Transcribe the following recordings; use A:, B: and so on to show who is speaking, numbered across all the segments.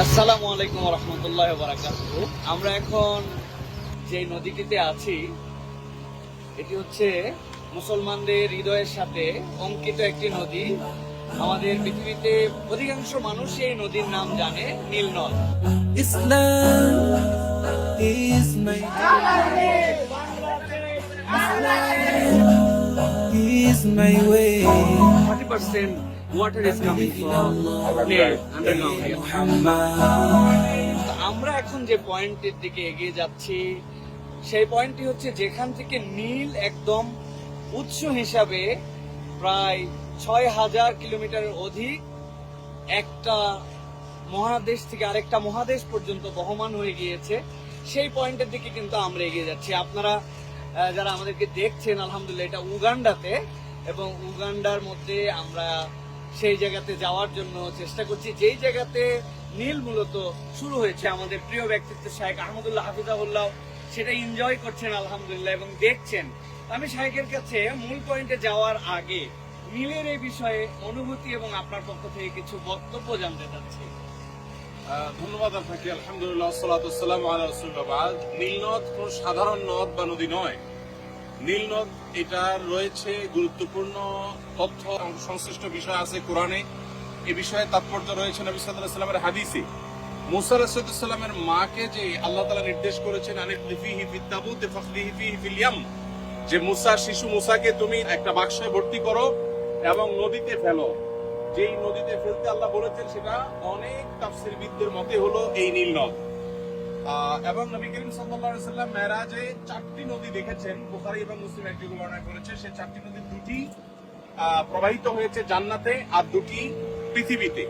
A: আসসালামু আলাইকুম রহমতুল্লাহ বারাকাত আমরা এখন যে নদীটিতে আছি এটি হচ্ছে মুসলমানদের হৃদয়ের সাথে অঙ্কিত একটি নদী। আমাদের পৃথিবীতে অধিকাংশ মানুষ এই নদীর নাম জানে নীল নদ।
B: Islam is my is
A: water is coming.
B: from
A: underground. আমরা এখন যে পয়েন্টের দিকে এগিয়ে যাচ্ছি সেই পয়েন্টটি হচ্ছে যেখান থেকে নীল একদম উৎস হিসাবে প্রায় ছয় হাজার কিলোমিটারের অধিক একটা মহাদেশ থেকে আরেকটা মহাদেশ পর্যন্ত বহমান হয়ে গিয়েছে। সেই পয়েন্টের দিকে কিন্তু আমরা এগিয়ে যাচ্ছি। আপনারা যারা আমাদেরকে দেখছেন আলহামদুলিল্লাহ এটা উগান্ডাতে এবং উগান্ডার মধ্যে আমরা সেই জায়গাতে যাওয়ার জন্য চেষ্টা করছি। যেই জায়গাতে নীল মূলত শুরু হয়েছে আমাদের প্রিয় ব্যক্তিত্ব শাহেক আহমদুল্লাহ হাফিজাহুল্লাহ, সেটা এনজয় করছেন আলহামদুলিল্লাহ এবং দেখছেন। আমি শাহেকের কাছে মূল পয়েন্টে যাওয়ার আগে নীলের এই বিষয়ে অনুভূতি এবং আপনার পক্ষ থেকে কিছু বক্তব্য জানতে চাচ্ছি।
C: ধন্যবাদ আপনাকে। আলহামদুলিল্লাহ সালাতাম আলা রসুল্লাহ নীল নদ কোন সাধারণ নদ বা নদী নয়। নীল নদ এটা রয়েছে গুরুত্বপূর্ণ তথ্য সংশ্লিষ্ট বিষয় আছে কোরআনে। এ বিষয়ে তাৎপর্য রয়েছে নবী সাল্লামের হাদিসে। মুসা রাসুলামের মাকে যে আল্লাহ তালা নির্দেশ করেছেন তাবুতে ফাখলিহি ফিহি ফিল ইয়াম যে মুসা শিশু মুসাকে তুমি একটা বাক্সে ভর্তি করো এবং নদীতে ফেলো। যেই নদীতে ফেলতে আল্লাহ বলেছেন সেটা অনেক তাফসিরবিদদের মতে হলো এই নীল নদ। আহ, এবং নবী করিম আলাইহি সাল্লাম মেরাজে চারটি নদী দেখেছেন। বুখারী এবং মুসলিম একটি বর্ণনা করেছে সেই চারটি নদী দুটি প্রবাহিত হয়েছে জান্নাতে আর দুটি পৃথিবীতে।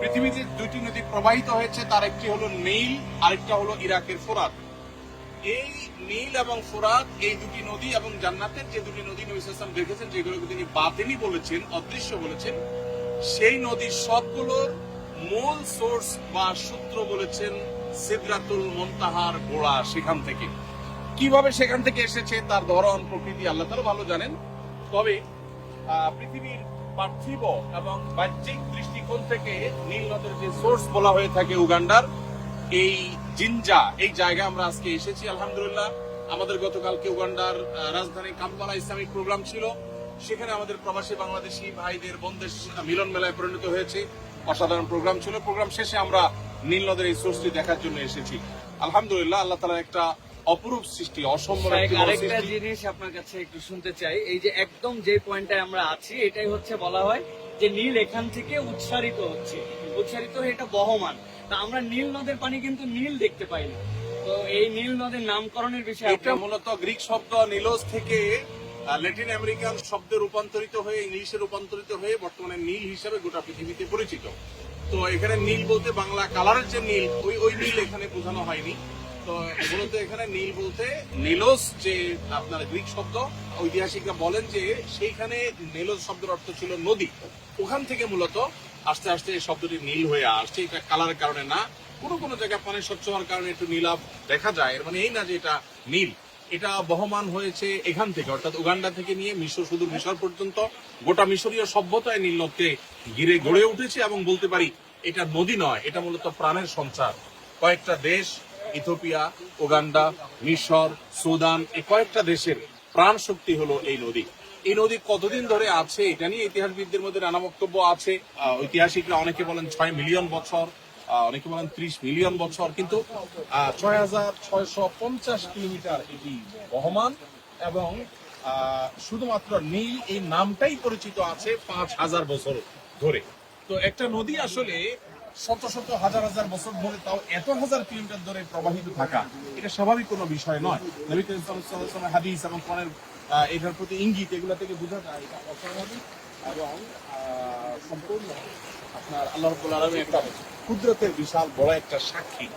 C: পৃথিবীতে দুটি নদী প্রবাহিত হয়েছে, তার একটি হলো নীল, আরেকটা হলো ইরাকের ফোরাত। এই নীল এবং ফোরাত, এই দুটি নদী এবং জান্নাতের যে দুটি নদী নবী ওয়াসাল্লাম দেখেছেন, যেগুলোকে তিনি বাতিনি বলেছেন, অদৃশ্য বলেছেন, সেই নদীর সবগুলোর মূল সোর্স বা সূত্র বলেছেন সিদরাতুল মন্তাহার গোড়া সেখান থেকে। কীভাবে সেখান থেকে এসেছে তার ধরন প্রকৃতি আল্লাহ তাআলা ভালো জানেন। তবে পৃথিবীর পার্থিব এবং বাহ্যিক দৃষ্টিকোণ থেকে নীল নদের যে সোর্স বলা হয়ে থাকে উগান্ডার, এই জিনজা, এই জায়গায় আমরা আজকে এসেছি, আলহামদুলিল্লাহ। আমাদের গতকালকে উগান্ডার রাজধানী কাম্পালা ইসলামিক প্রোগ্রাম ছিল। সেখানে আমাদের প্রবাসী বাংলাদেশি ভাইদের বন্ধের মিলন মেলায় পরিণত হয়েছে। অসাধারণ প্রোগ্রাম ছিল। প্রোগ্রাম শেষে আমরা নীল নদের এই সোর্সটি দেখার জন্য এসেছি। আলহামদুলিল্লাহ আল্লাহ তালার একটা অপরূপ সৃষ্টি অসম্ভব
A: আরেকটা জিনিস আপনার কাছে একটু শুনতে চাই। এই যে একদম যে পয়েন্টে আমরা আছি এটাই হচ্ছে বলা হয় যে নীল এখান থেকে উৎসারিত হচ্ছে। উৎসারিত হয়ে এটা বহমান। তা আমরা নীল নদের পানি কিন্তু নীল দেখতে পাই না। তো এই নীল নদের নামকরণের বিষয়ে
C: এটা মূলত গ্রিক শব্দ নিলোস থেকে ল্যাটিন আমেরিকান শব্দে রূপান্তরিত হয়ে, ইংলিশে রূপান্তরিত হয়ে বর্তমানে নীল হিসাবে গোটা পৃথিবীতে পরিচিত। তো এখানে নীল বলতে বাংলা কালারের যে নীল, ওই ওই নীল এখানে বোঝানো হয়নি। তো মূলত এখানে নীল বলতে নিলোস যে আপনার গ্রিক শব্দ, ঐতিহাসিকরা বলেন যে সেইখানে নিলোস শব্দের অর্থ ছিল নদী। ওখান থেকে মূলত আস্তে আস্তে শব্দটি নীল হয়ে আসছে, এটা কালারের কারণে না। কোনো কোনো জায়গায় পানি স্বচ্ছ হওয়ার কারণে একটু নীলাভ দেখা যায়। এর মানে এই না যে এটা নীল। এটা বহমান হয়েছে এখান থেকে, অর্থাৎ উগান্ডা থেকে নিয়ে মিশর, শুধু মিশর পর্যন্ত, গোটা মিশরীয় সভ্যতায় নীল নদকে ঘিরে গড়ে উঠেছে এবং বলতে পারি এটা নদী নয়, এটা মূলত প্রাণের সঞ্চার। কয়েকটা দেশ ইথোপিয়া উগান্ডা, মিশর, সুদান, এই কয়েকটা দেশের প্রাণ শক্তি হলো এই নদী। এই নদী কতদিন ধরে আছে, এটা নিয়ে ইতিহাসবিদদের মধ্যে নানা বক্তব্য আছে। ঐতিহাসিকরা অনেকে বলেন ছয় মিলিয়ন বছর অনেকে বলেন ত্রিশ মিলিয়ন বছর, কিন্তু ছয় হাজার ছয়শো পঞ্চাশ কিলোমিটার এটি বহমান এবং শুধুমাত্র নীল এই নামটাই পরিচিত আছে পাঁচ হাজার বছর ধরে। তো একটা নদী আসলে শত শত হাজার হাজার বছর ধরে তাও এত হাজার কিলোমিটার ধরে প্রবাহিত থাকা, এটা স্বাভাবিক কোনো বিষয় নয়। নবী হাদিস এবং এটার প্রতি ইঙ্গিত, এগুলো থেকে বোঝা যায় এটা অস্বাভাবিক এবং সম্পূর্ণ আপনার আল্লাহ রাব্বুল আলামিন একটা কুদরতের বিশাল বড় একটা সাক্ষী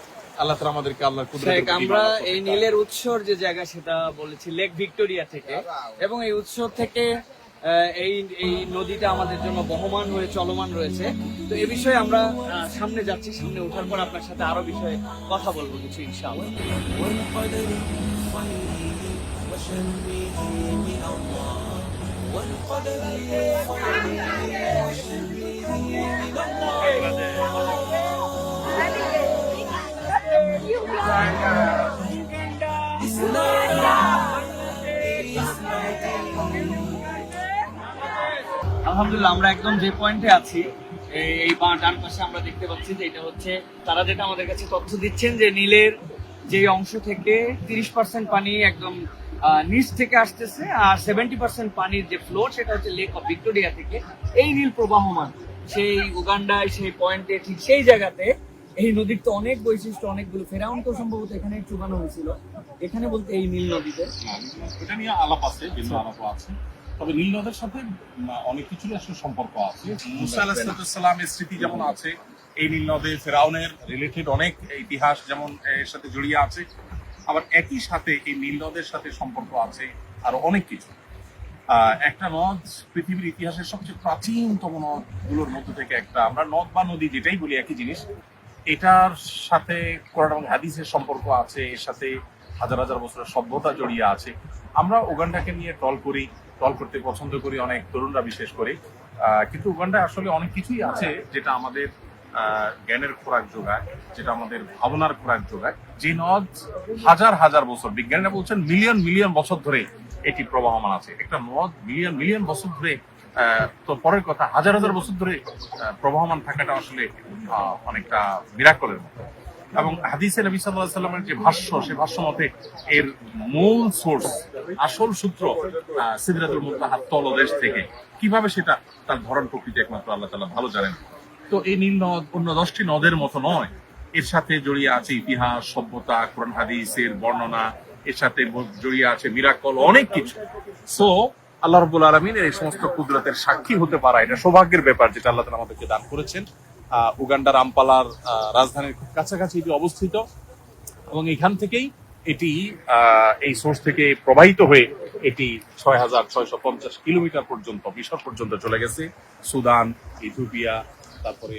C: আল্লাহ তাআলা আমাদেরকে আল্লাহর কুদরতের
A: শাহেক,
C: প্রতি
A: আমরা
C: ইমান করতে
A: এই
C: চাই।
A: নীলের উৎসর যে জায়গা সেটা বলেছি লেক ভিক্টোরিয়া থেকে এবং এই উৎসর থেকে আহ, এই এই নদীটা আমাদের জন্য বহমান হয়ে চলমান রয়েছে তো এ বিষয়ে আমরা আহ, সামনে যাচ্ছি সামনে ওঠার পর আপনার সাথে আরো বিষয়ে কথা বলবো কিছু ইনশাআল্লাহ
B: والقدر خيره وشره من الله
A: আলহামদুলিল্লাহ, আমরা একদম যে পয়েন্টে আছি, এই বা ডান পাশে আমরা দেখতে পাচ্ছি যে এটা হচ্ছে, তারা যেটা আমাদের কাছে তথ্য দিচ্ছেন যে নীলের যে অংশ থেকে তিরিশ পার্সেন্ট পানি একদম নিচ থেকে আসতেছে আর সেভেন্টি পার্সেন্ট পানির যে ফ্লোর সেটা হচ্ছে লেক অফ ভিক্টোরিয়া থেকে এই নীল প্রবাহমান সেই উগান্ডায় সেই পয়েন্টে ঠিক সেই জায়গাতে এই নদীর তো অনেক বৈশিষ্ট্য অনেকগুলো ফেরাউন তো সম্ভবত এখানে চুবানো হয়েছিল। এখানে বলতে এই নীল নদীতে।
C: এটা নিয়ে আলাপ আছে ভিন্ন আলাপ আছে। তবে নীল নদের সাথে অনেক কিছুরই আসলে সম্পর্ক আছে। মুসা আলাহিসাল্লামের স্মৃতি যেমন আছে এই নীল নদে ফেরাউনের রিলেটেড অনেক ইতিহাস যেমন এর সাথে জড়িয়ে আছে। আবার একই সাথে এই নীল নদের সাথে সম্পর্ক আছে আরও অনেক কিছু। একটা নদ পৃথিবীর ইতিহাসের সবচেয়ে প্রাচীনতম নদগুলোর মধ্যে থেকে একটা। আমরা নদ বা নদী যেটাই বলি, একই জিনিস। এটার সাথে কোরআন হাদিসের সম্পর্ক আছে, এর সাথে হাজার হাজার বছরের সভ্যতা জড়িয়ে আছে। আমরা উগান্ডাকে নিয়ে টল করি, টল করতে পছন্দ করি, অনেক তরুণরা বিশেষ করে। কিন্তু উগান্ডায় আসলে অনেক কিছুই আছে যেটা আমাদের জ্ঞানের খোরাক যোগায় যেটা আমাদের ভাবনার খোরাক যোগায় যে নদ হাজার হাজার বছর বিজ্ঞানীরা বলছেন মিলিয়ন মিলিয়ন বছর ধরে এটি প্রবাহমান আছে। একটা নদ মিলিয়ন মিলিয়ন বছর ধরে তো পরের কথা হাজার হাজার বছর ধরে প্রবাহমান থাকাটা আসলে অনেকটা বিরাকলের মতো। এবং হাদিসে নবী সাল্লাল্লাহু সাল্লামের যে ভাষ্য সে ভাষ্য মতে এর মূল সোর্স আসল সূত্র আহ, সিদরাতুল মুনতাহার তলদেশ থেকে। কীভাবে সেটা তার ধরন প্রকৃতি একমাত্র আল্লাহ তালা ভালো জানেন। তো এই নীল নদ অন্য দশটি নদের মতো নয়। এর সাথে জড়িয়ে আছে ইতিহাস, সভ্যতা, কোরআন, হাদিসের বর্ণনা, এর সাথে জড়িয়ে আছে মিরাকল অনেক কিছু। সো আল্লাহ রব্বুল আলমিন এই সমস্ত কুদরতের সাক্ষী হতে পারা এটা সৌভাগ্যের ব্যাপার যেটা আল্লাহ তাআলা আমাদেরকে দান করেছেন। উগান্ডার আম্পালার রাজধানীর খুব কাছাকাছি এটি অবস্থিত এবং এখান থেকেই এটি এই সোর্স থেকে প্রবাহিত হয়ে এটি ছয় হাজার ছয়শো পঞ্চাশ কিলোমিটার পর্যন্ত, মিশর পর্যন্ত চলে গেছে। সুদান, ইথিওপিয়া তারপরে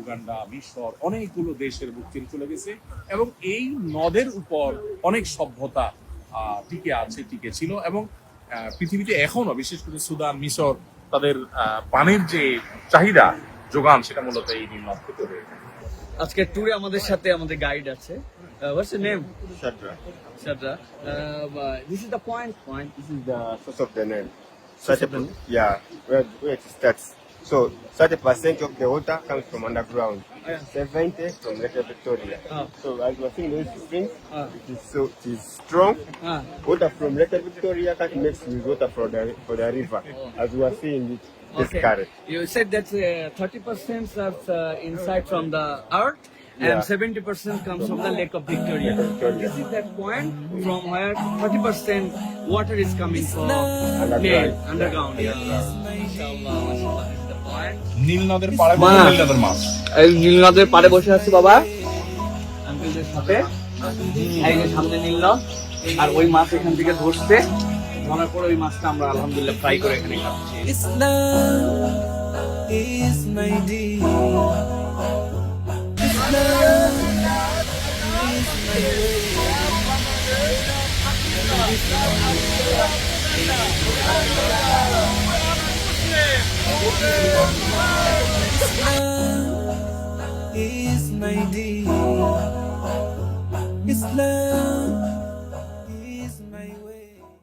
C: উগান্ডা মিশর অনেকগুলো দেশের বুক চিরে চলে গেছে এবং এই নদের উপর অনেক সভ্যতা টিকে আছে টিকে ছিল এবং পৃথিবীতে এখনও বিশেষ করে সুদান মিশর তাদের পানির যে চাহিদা যোগান সেটা মূলত এই নীল নদ থেকে হয়ে থাকে।
A: আজকে ট্যুরে আমাদের সাথে আমাদের গাইড আছে what's name
D: Shadra.
A: Shadra. Uh, this is the point. Point.
D: This is the source of the Nile. Thirty per- yeah, where, where it starts. So thirty percent of the water comes from underground.
A: Yeah.
D: Seventy from Lake Victoria. So as we're seeing those springs, it is so it is strong. Water from Lake Victoria can't mix with water from the for the river.
A: Oh.
D: As we are seeing it, this
A: Okay.
D: current.
A: You said that uh, 30% of uh, inside from the earth and
D: Yeah.
A: 70% comes from the Lake of Victoria. This is that point from where 30% water is coming from
D: Underground.
A: Underground. Yeah. Mashallah, mashallah. This is the point.
C: নীল নদের পাড়ে
A: মা।
C: নীল নদের মাছ
A: এই নীলনদের পাড়ে বসে আছি বাবা আঙ্কেলদের সাথে এই যে সামনে নীলনদ আর ওই মাছ এখান থেকে ধরছে ধরার পর ওই মাছটা আমরা আলহামদুলিল্লাহ ফ্রাই করে এখানে খাচ্ছি
B: Islam is my. Islam is my deen. Islam